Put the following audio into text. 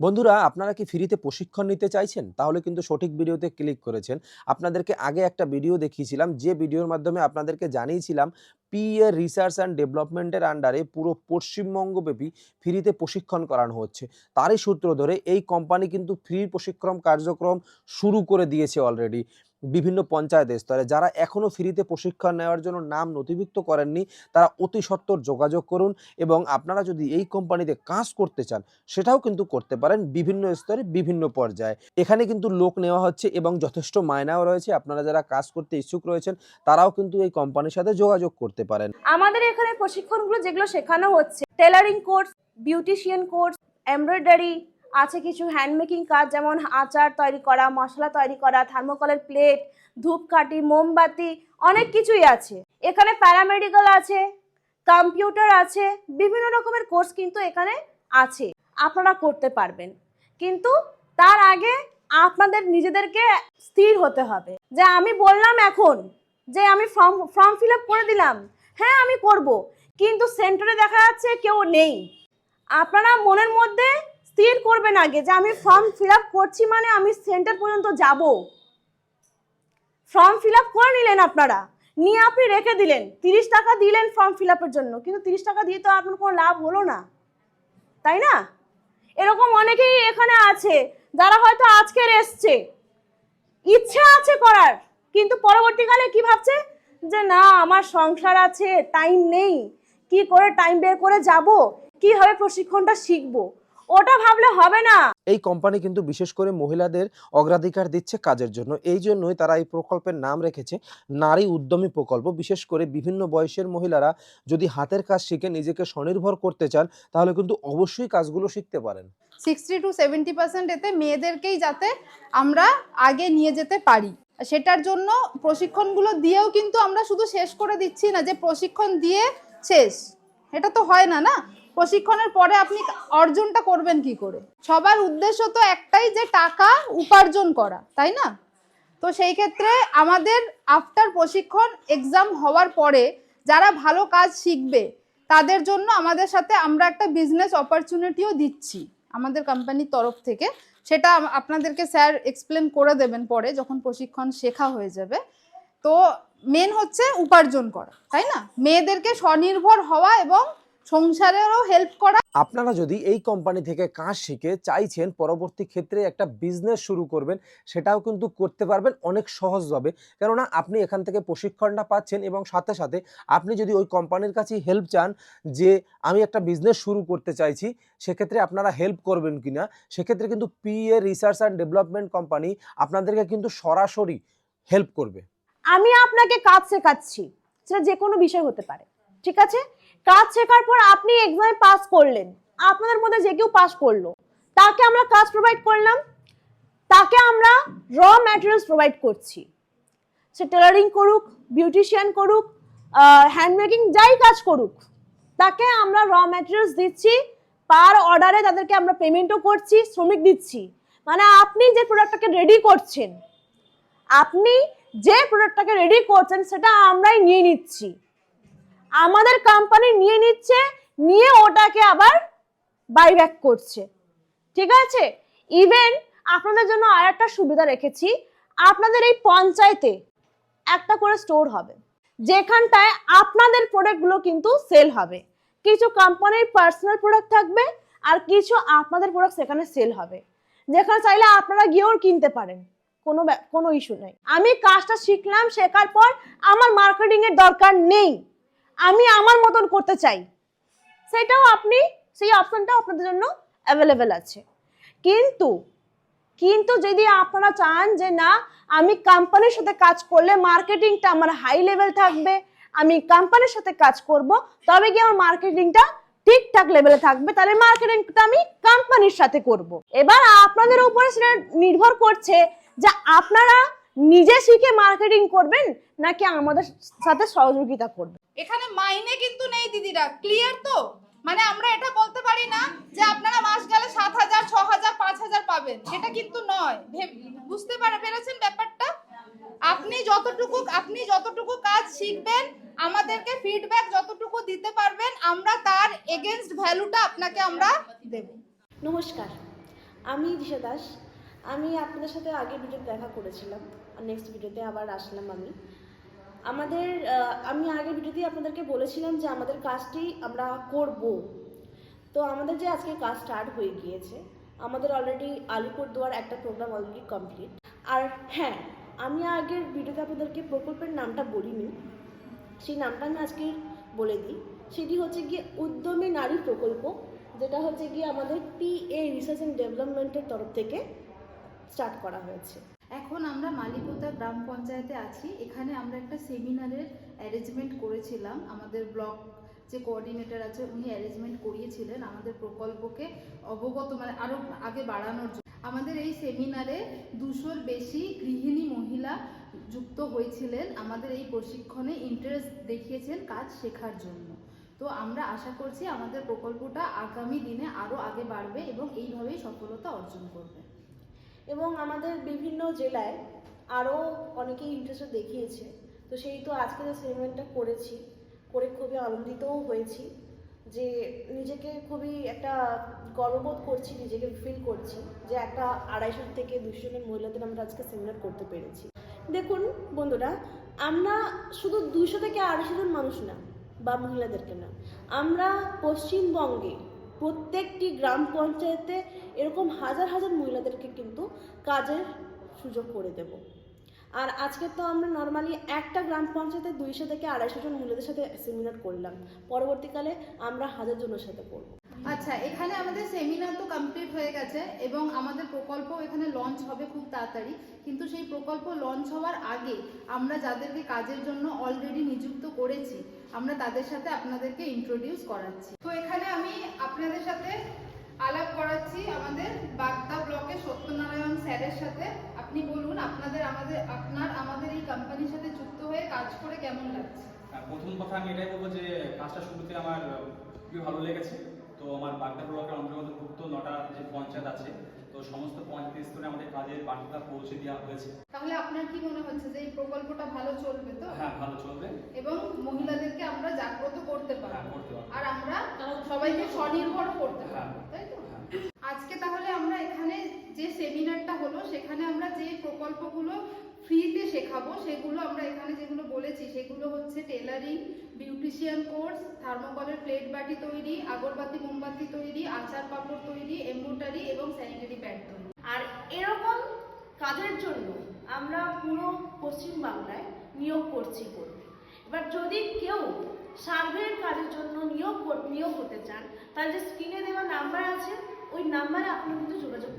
বন্ধুরা, আপনারা কি ফ্রিতে প্রশিক্ষণ নিতে চাইছেন? তাহলে কিন্তু সঠিক ভিডিওতে ক্লিক করেছেন। আপনাদেরকে আগে একটা ভিডিও দেখিয়েছিলাম, যে ভিডিওর মাধ্যমে আপনাদেরকে জানিয়েছিলাম পিএ রিসার্চ অ্যান্ড ডেভেলপমেন্টের আন্ডারে পুরো পশ্চিমবঙ্গব্যাপী ফ্রিতে প্রশিক্ষণ করানো হচ্ছে। তারই সূত্র ধরে এই কোম্পানি কিন্তু ফ্রি প্রশিক্ষণ কার্যক্রম শুরু করে দিয়েছে অলরেডি বিভিন্ন পঞ্চায়েত স্তরে যারা এখনও ফ্রিতে প্রশিক্ষণ নেওয়ার জন্য নাম নথিভুক্ত করেননি, তারা অতি সত্বর যোগাযোগ করুন এবং আপনারা যদি এই কোম্পানিতে কাজ করতে চান, সেটাও কিন্তু করতে পারেন বিভিন্ন স্তরে বিভিন্ন পর্যায়ে। এখানে কিন্তু লোক নেওয়া হচ্ছে এবং যথেষ্ট মায়নাও রয়েছে। আপনারা যারা কাজ করতে ইচ্ছুক রয়েছেন, তারাও কিন্তু এই কোম্পানির সাথে যোগাযোগ করতে পারেন। আমাদের এখানে প্রশিক্ষণগুলো যেগুলো শেখানো হচ্ছে tailoring course beautician course embroidery আছে কিছু হ্যান্ডমেকিং কাজ, যেমন আচার তৈরি করা, মশলা তৈরি করা থার্মোকলের প্লেট ধূপকাঠি, মোমবাতি, অনেক কিছুই আছে। এখানে প্যারামেডিক্যাল আছে কম্পিউটার আছে, বিভিন্ন রকমের কোর্স কিন্তু এখানে আছে। আপনারা করতে পারবেন। কিন্তু তার আগে আপনাদের নিজেদেরকে স্থির হতে হবে। যে আমি বললাম এখন যে আমি ফর্ম ফর্ম ফিল আপ করে দিলাম। হ্যাঁ আমি করব। কিন্তু সেন্টারে দেখা যাচ্ছে কেউ নেই। আপনারা মনের মধ্যে স্থির করবেন আগে যে আমি ফর্ম ফিল করছি মানে আমি সেন্টার পর্যন্ত যাব। ফর্ম ফিল করে নিলেন আপনারা। নিয়ে আপনি রেখে দিলেন। তিরিশ টাকা দিলেন ফর্ম ফিল জন্য। কিন্তু তিরিশ টাকা দিয়ে তো আপনার কোনো লাভ হলো না। তাই না? এরকম অনেকেই এখানে আছে। যারা হয়তো আজকের এসছে। ইচ্ছা আছে করার। কিন্তু পরবর্তীকালে কি ভাবছে? যে না, আমার সংসার আছে টাইম নেই। কি করে টাইম বের করে যাব? কীভাবে প্রশিক্ষণটা শিখব? ওটা ভাবলে হবে না। এই কোম্পানি কিন্তু বিশেষ করে মহিলাদের অগ্রাধিকার দিচ্ছে কাজের জন্য। এই জন্যই তারা এই প্রকল্পের নাম রেখেছে নারী উদ্যমী প্রকল্প। বিশেষ করে বিভিন্ন বয়সের মহিলারা যদি হাতের কাজ শিখে নিজেকে স্বনির্ভর করতে চান তাহলে কিন্তু অবশ্যই কাজগুলো শিখতে পারেন। সিক্সটি টু সেভেন্টি পার্সেন্ট এতে মেয়েদেরকেই যাতে আমরা আগে নিয়ে যেতে পারি। সেটার জন্য প্রশিক্ষণগুলো দিয়েও কিন্তু আমরা শুধু শেষ করে দিচ্ছি না যে প্রশিক্ষণ দিয়ে শেষ। এটা তো হয় না না? প্রশিক্ষণের পরে আপনি অর্জনটা করবেন কি করে? সবার উদ্দেশ্য তো একটাই যে টাকা উপার্জন করা, তাই না? তো সেই ক্ষেত্রে আমাদের আফটার প্রশিক্ষণ এক্সাম হওয়ার পরে যারা ভালো কাজ শিখবে, তাদের জন্য আমাদের সাথে আমরা একটা বিজনেস অপরচুনিটিও দিচ্ছি আমাদের কোম্পানির তরফ থেকে। সেটা আপনাদেরকে স্যার এক্সপ্লেন করে দেবেন পরে যখন প্রশিক্ষণ শেখা হয়ে যাবে। তো মেন হচ্ছে উপার্জন করা, তাই না? মেয়েদেরকে স্বনির্ভর হওয়া এবং সংসারেরও হেল্প করা। আপনারা যদি এই কোম্পানি থেকে কাজ শিখে চাইছেন পরবর্তী ক্ষেত্রে একটা বিজনেস শুরু করবেন সেটাও কিন্তু করতে পারবেন অনেক সহজভাবে কেননা আপনি এখান থেকে প্রশিক্ষণটা পাচ্ছেন এবং সাথে সাথে আপনি যদি ওই কোম্পানির কাছে হেল্প চান যে আমি একটা বিজনেস শুরু করতে চাইছি সেক্ষেত্রে আপনারা হেল্প করবেন কি না সেক্ষেত্রে কিন্তু PA research and development company আপনাদেরকে কিন্তু সরাসরি হেল্প করবে। আমি আপনাকে কাজ শেখাচ্ছি সেটা যে কোনো বিষয় হতে পারে ঠিক আছে? কাজ শেখার পর আপনি এক্সামে পাস করলেন। আপনাদের মধ্যে যে কেউ পাস করল, তাকে আমরা কাজ প্রোভাইড করলাম, তাকে আমরা র ম্যাটেরিয়ালস প্রোভাইড করছি। সে টেলারিং করুক বিউটিশিয়ান করুক হ্যান্ডমেকিং যাই কাজ করুক, তাকে আমরা র ম্যাটেরিয়ালস দিচ্ছি পার অর্ডারে তাদেরকে আমরা পেমেন্টও করছি, শ্রমিক দিচ্ছি। মানে আপনি যে প্রোডাক্টটাকে রেডি করছেন, আপনি যে প্রোডাক্টটাকে রেডি করছেন, সেটা আমরাই নিয়ে নিচ্ছি। আমাদের কোম্পানি নিয়ে নিচ্ছে, নিয়ে ওটাকে আবার বাইব্যাক করছে। ঠিক আছে? ইভেন আপনাদের জন্য আর একটা সুবিধা রেখেছি, আপনাদের এই পঞ্চায়েতে একটা করে স্টোর হবে, যেখানটায় আপনাদের প্রোডাক্টগুলো কিন্তু সেল হবে। কিছু কোম্পানির পার্সোনাল প্রোডাক্ট থাকবে আর কিছু আপনাদের প্রোডাক্ট সেখানে সেল হবে, যেখানে চাইলে আপনারা গিয়েও কিনতে পারেন, কোনো কোনো ইস্যু নেই। আমি কাজটা শিখলাম, শেখার পর আমার মার্কেটিং এর দরকার নেই। আমি আমার মতন করতে চাই। সেটাও আপনি, সেই অপশনটাও আপনাদের জন্য অ্যাভেলেবেল আছে। কিন্তু কিন্তু যদি আপনারা চান যে না, আমি কোম্পানির সাথে কাজ করলে মার্কেটিংটা আমার হাই লেভেল থাকবে, আমি কোম্পানির সাথে কাজ করব, তবে কি আমার মার্কেটিংটা ঠিকঠাক লেভেলে থাকবে, তাহলে মার্কেটিংটা আমি কোম্পানির সাথে করব। এবার আপনাদের উপরে সেটা নির্ভর করছে যে আপনারা নিজে শিখে মার্কেটিং করবেন, নাকি আমাদের সাথে সহযোগিতা করবেন। এখানে মাইনে কিন্তু নেই, দিদিরা। ক্লিয়ার তো? মানে আমরা এটা বলতে পারি না যে আপনারা মাস গেলে সাত হাজার, ছ হাজার, পাঁচ হাজার পাবেন। সেটা কিন্তু নয়। বুঝতে পারে পেরেছেন ব্যাপারটা? আপনি যতটুকু আপনি যতটুকু কাজ শিখবেন, আমাদেরকে ফিডব্যাক যতটুকু দিতে পারবেন, আমরা তার এগেনস্ট ভ্যালুটা আপনাকে আমরা দেব। নমস্কার। আমি দিশা দাস। আমি আপনাদের সাথে আগের ভিডিওতে দেখা করেছিলাম। নেক্সট ভিডিওতে আবার আসলাম আমি। আমাদের আমি আগের ভিডিওতেই আপনাদেরকে বলেছিলাম যে আমাদের কাজটি আমরা করব। তো আমাদের যে আজকে কাজ স্টার্ট হয়ে গিয়েছে, আমাদের অলরেডি আলিপুরদুয়ার একটা প্রোগ্রাম অলরেডি কমপ্লিট আর হ্যাঁ আমি আগের ভিডিওতে আপনাদেরকে প্রকল্পের নামটা বলিনি, সেই নামটা আমি আজকে বলে দিই। সেটি হচ্ছে গিয়ে উদ্যমী নারী প্রকল্প, যেটা হচ্ছে গিয়ে আমাদের পিএ রিসার্চ অ্যান্ড ডেভেলপমেন্টের তরফ থেকে স্টার্ট করা হয়েছে। এখন আমরা মালিপোতা গ্রাম পঞ্চায়েতে আছি। এখানে আমরা একটা সেমিনারের অ্যারেঞ্জমেন্ট করেছিলাম। আমাদের ব্লক যে কোঅর্ডিনেটর আছে, উনি অ্যারেঞ্জমেন্ট করিয়েছিলেন আমাদের প্রকল্পকে অবগত মানে আরও আগে বাড়ানোর জন্য। আমাদের এই সেমিনারে দুশোর বেশি গৃহিণী মহিলা যুক্ত হয়েছিলেন। আমাদের এই প্রশিক্ষণে ইন্টারেস্ট দেখিয়েছেন কাজ শেখার জন্য। তো আমরা আশা করছি আমাদের প্রকল্পটা আগামী দিনে আরও আগে বাড়বে এবং এইভাবেই সফলতা অর্জন করবে। এবং আমাদের বিভিন্ন জেলায় আরও অনেকেই ইন্টারেস্ট দেখিয়েছে। তো সেই তো আজকে যে সেমিনারটা করেছি, করে খুবই আনন্দিতও হয়েছি যে নিজেকে খুবই একটা গর্ববোধ করছি, নিজেকে ফিল করছি যে একটা আড়াইশো থেকে দুশো জনের মহিলাদের আমরা আজকে সেমিনার করতে পেরেছি। দেখুন বন্ধুরা, আমরা শুধু দুশো থেকে আড়াইশো জন মানুষ না, বা মহিলাদেরকে না, আমরা পশ্চিমবঙ্গে প্রত্যেকটি গ্রাম পঞ্চায়েতে এরকম হাজার হাজার মহিলাদেরকে কাজের সুযোগ করে দেব। আর আজকে তো আমরা নর্মালি একটা গ্রাম পঞ্চায়েতে দুইশো থেকে আড়াইশো জন মহিলাদের সাথে সেমিনার করলাম। পরবর্তীকালে আমরা হাজার জনের সাথে করব। আচ্ছা এখানে আমাদের সেমিনার তো কমপ্লিট হয়ে গেছে এবং আমাদের প্রকল্প এখানে লঞ্চ হবে খুব তাড়াতাড়ি। কিন্তু সেই প্রকল্প লঞ্চ হওয়ার আগে আমরা যাদেরকে কাজের জন্য অলরেডি নিযুক্ত করেছি, আমরা তাদের সাথে আপনাদেরকে ইন্ট্রোডিউস করাচ্ছি। তো এখানে আমি আপনাদের সাথে আলাপ করাচ্ছি আমাদের বাগদা ব্লকে সত্যনারায়ণ স্যারের সাথে। আপনি বলুন আপনাদের আমাদের আপনার আমাদের এই কোম্পানির সাথে যুক্ত হয়ে কাজ করে কেমন লাগছে? আর প্রথম কথা আমি এটাই বলব যে কাজটা শুরুতে আমার খুবই ভালো লেগেছে। তো আমার বাগদা ব্লকের অন্তর্গতভুক্ত নটা যে পঞ্চায়েত আছে তো সমস্ত পঞ্চায়েত স্তরে আমাদের কাজের বার্তা পৌঁছে দেওয়া হয়েছে। তাহলে আপনার কি মনে হচ্ছে যে এই প্রকল্পটা ভালো চলবে তো? হ্যাঁ ভালো চলবে। এবং মহিলাদেরকে আমরা জাগ্রত করতে হ্যাঁ পারব। আর আমরা সবাইকে স্বনির্ভর করতে হ্যাঁ। পারব তাই তো? হ্যাঁ। আজকে তাহলে আমরা এখানে যে সেমিনারটা হলো, সেখানে আমরা যে প্রকল্পগুলো ফ্রিতে শেখাবো, সেগুলো আমরা এখানে যেগুলো বলেছি, সেগুলো হচ্ছে টেলারিং বিউটিশিয়ান কোর্স থার্মোকলের প্লেট বাটি তৈরি, আগরবাতি, মোমবাতি তৈরি, আচার পাপড় তৈরি এমব্রয়ডারি এবং স্যানিটারি প্যাড তৈরি। আর এরকম কাজের জন্য আমরা পুরো পশ্চিমবাংলায় নিয়োগ করছি কর্মী এবার যদি কেউ সার্ভের কাজের জন্য নিয়োগ নিয়োগ হতে চান, তাহলে যে স্ক্রিনে দেওয়া নাম্বার আছে, ওই নাম্বারে আপনারা কিন্তু যোগাযোগ